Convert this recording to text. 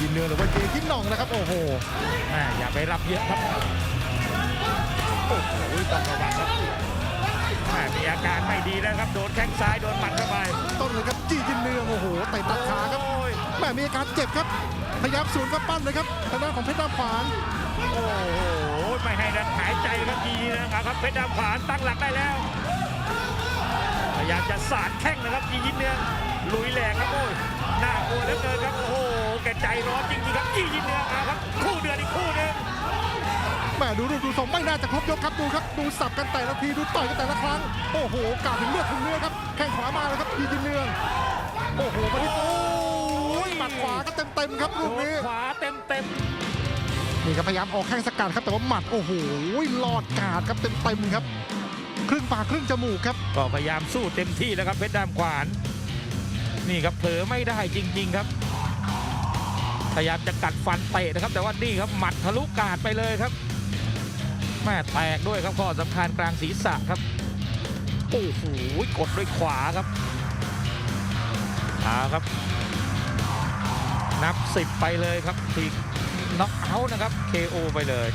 ยินเนืองหรือว่าเจคิงหน่องนะครับโอ้โหแม่อย่าไปรับเยอะครับโอ้โหต้องระวังครับแม่มีอาการไม่ดีแล้วครับโดนแข้งซ้ายโดนหมัดเข้าไปต้นเลยครับจีจินเนือโอ้โหเตะตัดขาครับแม่มีอาการเจ็บครับพยายามสวนกับปั้นเลยครับทางด้านของเพชรดำขวางโอ้โหไม่ให้นักหายใจครับดีนะครับเพชรดำขวานตั้งหลักได้แล้วพยายามจะสาดแข้งนะครับยียินเนือลุยแหลกครับโอ้ย ใจร้อนจริงๆครับยียินเนืองเอาครับ คู่เดือนอีกคู่หนึงแม่ดูดูดูทรงไม่น่าจะครบยกครับดูครับ ดูสับกันแต่ละทีดูต่อยกันแต่ละครั้ง โอ้โหกาดถึงเลือดถึงเนื้อครับแข้งขวามาเลยครับจีจินเนืองโอ้โหมาที่โอ้ยหมัดขวาก็เต็มเต็มๆครับลูโดกนนี้ขวาเต็มเต็มนี่ครับพยายามออกแข้งสกัดครับแต่ว่าหมัดโอ้โหลอดกาดครับเต็มเต็มๆครับ ครึ่งปากครึ่งจมูกครับ ๆก็พยายามสู้เต็มที่แล้วครับเพชรดำขวาน นี่ครับเผลอไม่ได้จริง ๆ ครับ พยายามจะกัดฟันเตะนะครับ แต่ว่านี่ครับหมัดทะลุกาดไปเลยครับแม่แตกด้วยครับข้อสำคัญกลางศีรษะครับโอ้โหกดด้วยขวาครับเอาครับ นับ 10 ไปเลยครับทีน็อกเอาท์นะครับ KO ไปเลย